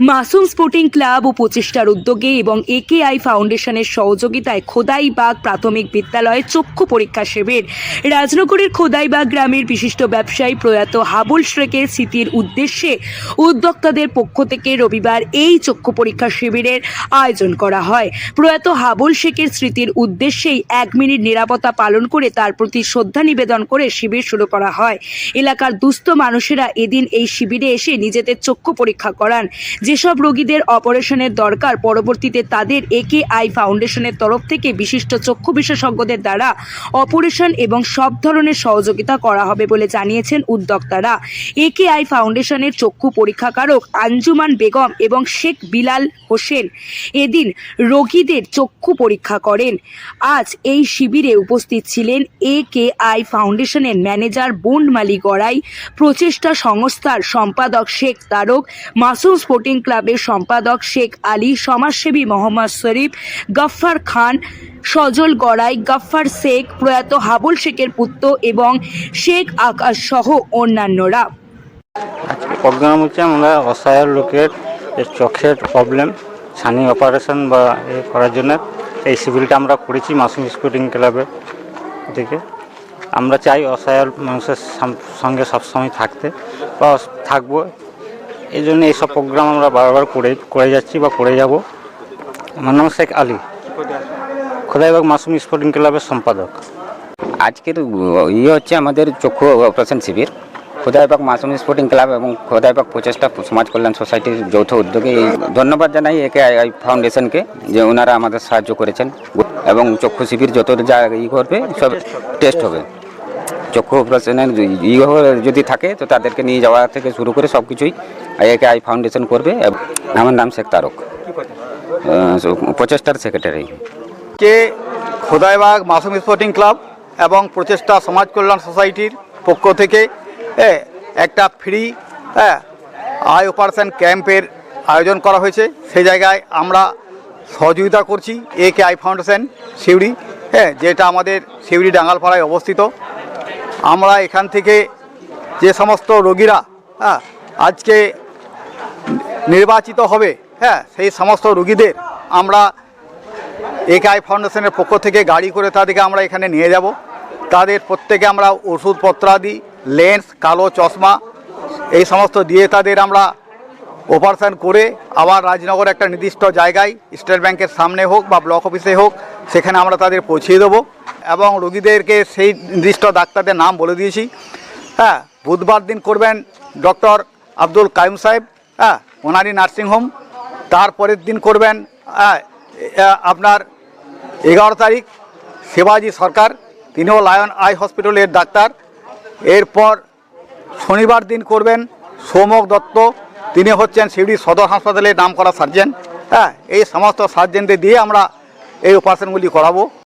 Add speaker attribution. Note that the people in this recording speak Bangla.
Speaker 1: মাসুম স্পোর্টিং ক্লাব ও প্রচেষ্টার উদ্যোগে এবং একেআই ফাউন্ডেশনের সহযোগিতায় খোদাইবাগ প্রাথমিক বিদ্যালয়ে চক্ষু পরীক্ষা শিবির। রাজনগরের খোদাইবাগ গ্রামের বিশিষ্ট ব্যবসায়ী প্রয়াত হাবুল শেখের স্মৃতির উদ্দেশ্যে উদ্যোক্তাদের পক্ষ থেকে রবিবার এই চক্ষু পরীক্ষা শিবিরের আয়োজন করা হয়। প্রয়াত হাবুল শেখের স্মৃতির উদ্দেশ্যেই এক মিনিট নিরাপত্তা পালন করে তার প্রতি শ্রদ্ধা নিবেদন করে শিবির শুরু করা হয়। এলাকার দুস্থ মানুষেরা এদিন এই শিবিরে এসে নিজেদের চক্ষু পরীক্ষা করান। যেসব রোগীদের অপারেশনের দরকার, পরবর্তীতে তাদের একে আই ফাউন্ডেশনের তরফ থেকে বিশিষ্ট চক্ষু বিশেষজ্ঞদের দ্বারা অপারেশন এবং সব ধরনের সহযোগিতা করা হবে বলে জানিয়েছেন উদ্যোক্তারা। একে আই ফাউন্ডেশনের চক্ষু পরীক্ষাকারক আঞ্জুমান বেগম এবং শেখ বিলাল হোসেন এদিন রোগীদের চক্ষু পরীক্ষা করেন। আজ এই শিবিরে উপস্থিত ছিলেন এ কে আই ফাউন্ডেশনের ম্যানেজার বন্ডমালি গড়াই, প্রচেষ্টা সংস্থার সম্পাদক শেখ তারক, মাসুম স্পোর্টিং ক্লাবের সম্পাদক শেখ আলী, সমাজসেবী মোহাম্মদ শরীফ, গফফার খান, সজল গড়াই, গফফার শেখ, প্রয়াত হাবুল শেখের পুত্র এবং শেখ আকাশ সহ অন্যান্যরা।
Speaker 2: প্রোগ্রাম হচ্ছে আমরা অসহায় লোকের চোখের প্রবলেম ছানি অপারেশন বা এ করার জন্য। এই শিবিরটা আমরা করেছি মাসুম স্পোর্টিং ক্লাবের থেকে আমরা চাই অসহায় মানুষের সঙ্গে সবসময় থাকতে বা থাকব। এই জন্য এইসব প্রোগ্রাম আমরা বারবার করে করে যাচ্ছি বা করে যাব। আমার নাম শেখ আলী। খোদাইবাগ মাসুম স্পোর্টিং ক্লাবের সম্পাদক।
Speaker 3: আজকের ইয়ে হচ্ছে আমাদের চক্ষু অপারেশন শিবির। খোদাইবাগ মাসুম স্পোর্টিং ক্লাব এবং খোদাইবাগ প্রচেষ্টা সমাজ কল্যাণ সোসাইটির যৌথ উদ্যোগে এই ধন্যবাদ জানাই একে আই ফাউন্ডেশনকে যে ওনারা আমাদের সাহায্য করেছেন। এবং চক্ষু শিবির যত যা ই করবে, সব টেস্ট হবে। চক্ষু অপারেশনের ই যদি থাকে, তো তাদেরকে নিয়ে যাওয়া থেকে শুরু করে সব কিছুই একে আই ফাউন্ডেশন করবে আমার নাম শেখ তারক। প্রচেষ্টার সেক্রেটারি।
Speaker 4: কে খোদাইবাগ মাসুম স্পোর্টিং ক্লাব এবং প্রচেষ্টা সমাজ কল্যাণ সোসাইটির পক্ষ থেকে একটা ফ্রি আই অপারেশন ক্যাম্পের আয়োজন করা হয়েছে। সেই জায়গায় আমরা সহযোগিতা করছি A K I foundation Suri হ্যাঁ যেটা আমাদের শিউড়ি ডাঙ্গালপাড়ায় অবস্থিত। আমরা এখান থেকে যে সমস্ত রোগীরা হ্যাঁ আজকে নির্বাচিত হবে। হ্যাঁ সেই সমস্ত রুগীদের আমরা একেআই ফাউন্ডেশনের পক্ষ থেকে গাড়ি করে তাদেরকে আমরা এখানে নিয়ে যাব। তাদের প্রত্যেকে আমরা ওষুধপত্রাদি লেন্স, কালো চশমা, এই সমস্ত দিয়ে তাদের আমরা অপারেশান করে আবার রাজনগর একটা নির্দিষ্ট জায়গায়, স্টেট ব্যাংকের সামনে হোক বা ব্লক অফিসে হোক, সেখানে আমরা তাদের পৌঁছিয়ে দেবো। এবং রোগীদেরকে সেই নির্দিষ্ট ডাক্তারদের নাম বলে দিয়েছি। হ্যাঁ বুধবার দিন করবেন ডক্টর আব্দুল কায়ুম সাহেব। হ্যাঁ ওনারই নার্সিংহোম তারপরের দিন করবেন আপনার এগারো তারিখ শিবাজি সরকার, তিনিও লায়ন আই হসপিটালের ডাক্তার। এরপর শনিবার দিন করবেন সৌমক দত্ত, তিনি হচ্ছেন শিউড়ি সদর হাসপাতালে নাম করা সার্জেন হ্যাঁ এই সমস্ত সার্জেনদের দিয়ে আমরা এই অপারেশনগুলি করাবো।